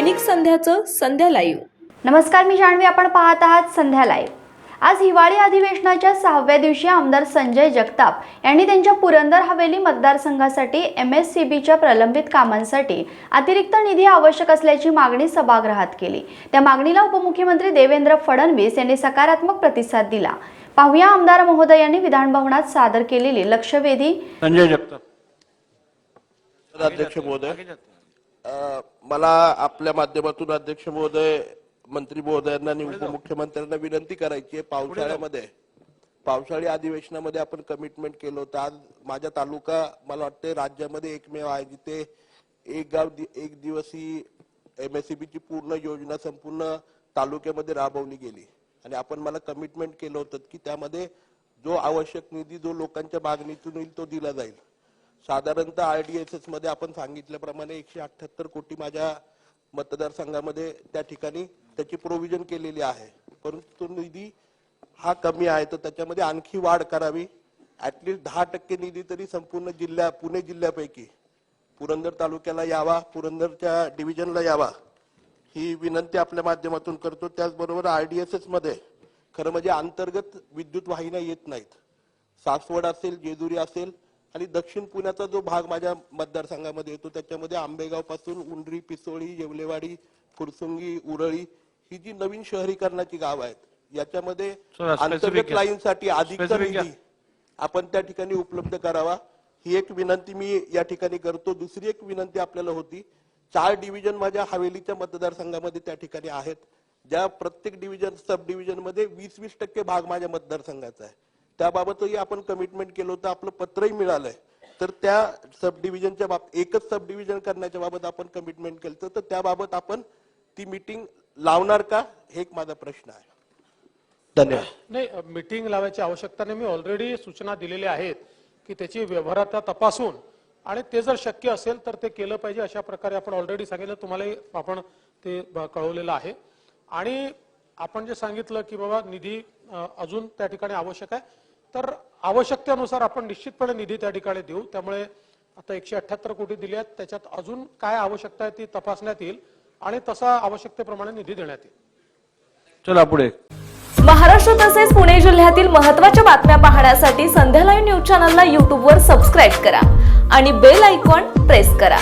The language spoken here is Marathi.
दैनिक संध्याचं संध्या लाईव्ह. नमस्कार मी जान्हवी. आपण पाहत आहात संध्या लाईव्ह. आज हिवाळी अधिवेशनाच्या सहाव्या दिवशी आमदार संजय जगताप यांनी त्यांच्या पुरंदर हवेली मतदारसंघासाठी एम एस सी बीच्या प्रलंबित कामांसाठी अतिरिक्त निधी आवश्यक असल्याची मागणी सभागृहात केली. त्या मागणीला उपमुख्यमंत्री देवेंद्र फडणवीस यांनी सकारात्मक प्रतिसाद दिला. पाहुया आमदार महोदयांनी विधानभवनात सादर केलेली लक्षवेधी. संजय जगताप. अध्यक्ष महोदय अ, मला आपल्या माध्यमातून अध्यक्ष महोदय मंत्री महोदयांना आणि उपमुख्यमंत्र्यांना विनंती करायची आहे. पावसाळ्यामध्ये पावसाळी अधिवेशनामध्ये आपण कमिटमेंट केलं होतं. आज माझ्या तालुका मला वाटतं राज्यामध्ये एकमेव आहे. जिथे एक गाव एक दिवसी एमएससीबी ची पूर्ण योजना संपूर्ण तालुक्यामध्ये राबवली गेली. आणि आपण मला कमिटमेंट केलं होतं की त्यामध्ये जो आवश्यक निधी जो लोकांच्या मागणीतून येईल तो दिला जाईल. साधारणतः आय डी एसमध्ये आपण सांगितल्याप्रमाणे एकशे अठ्याहत्तर कोटी माझ्या मतदारसंघामध्ये त्या ठिकाणी त्याची प्रोव्हिजन केलेली आहे. परंतु तो निधी हा कमी आहे तर त्याच्यामध्ये आणखी वाढ करावी. ऍटलिस्ट दहा टक्के निधी तरी संपूर्ण जिल्ह्या पुणे जिल्ह्यापैकी पुरंदर तालुक्याला यावा पुरंदरच्या डिव्हिजनला यावा ही विनंती आपल्या माध्यमातून करतो. त्याचबरोबर आय डी एसमध्ये खरं म्हणजे अंतर्गत विद्युत वाहिन्या येत नाहीत. सासवड असेल जेजुरी असेल आणि दक्षिण पुण्याचा जो भाग माझ्या मतदारसंघामध्ये येतो त्याच्यामध्ये आंबेगावपासून उंडरी पिसोळी येवलेवाडी फुरसुंगी उरळी ही जी नवीन शहरीकरणाची गाव आहेत याच्यामध्ये अंतर्गत. लाईनसाठी अधिकचा. निधी आपण त्या ठिकाणी उपलब्ध करावा ही एक विनंती मी या ठिकाणी करतो दुसरी एक विनंती आपल्याला होती चार डिव्हिजन माझ्या हवेलीच्या मतदारसंघामध्ये त्या ठिकाणी आहेत ज्या प्रत्येक डिव्हिजन सब डिव्हिजनमध्ये वीस वीस टक्के भाग माझ्या मतदारसंघाचा आहे त्याबाबतही आपण कमिटमेंट केलं होतं आपलं पत्रही मिळालंय. तर त्या सब डिव्हिजनच्या बाबत एकच सब डिव्हिजन करण्याच्या बाबत आपण कमिटमेंट केलं तर त्याबाबत आपण ती मीटिंग लावणार का? हे एक माझा प्रश्न आहे. धन्यवाद. नाही मीटिंग लावायची आवश्यकता नाही. मी ऑलरेडी सूचना दिलेल्या आहेत की त्याची व्यवहारात तपासून आणि ते जर शक्य असेल तर ते केलं पाहिजे अशा प्रकारे आपण ऑलरेडी सांगितलं. तुम्हालाही आपण ते कळवलेलं आहे. आणि आपण जे सांगितलं की बाबा निधी अजून त्या ठिकाणी आवश्यक आहे तर आवश्यकतेनुसार आपण निश्चितपणे निधी त्या ठिकाणी देऊ. त्यामुळे आता एकशे अठ्याहत्तर कोटी दिले आहेत. त्याच्यात अजून काय आवश्यकता आहे ती तपासण्यात येईल आणि तसा आवश्यकतेप्रमाणे निधी देण्यात येईल. चला पुढे. महाराष्ट्र तसेच पुणे जिल्ह्यातील महत्त्वाच्या बातम्या पाहण्यासाठी संध्या लाईव्ह न्यूज चॅनलला यूट्यूबवर सबस्क्राईब करा आणि बेल आयकॉन प्रेस करा.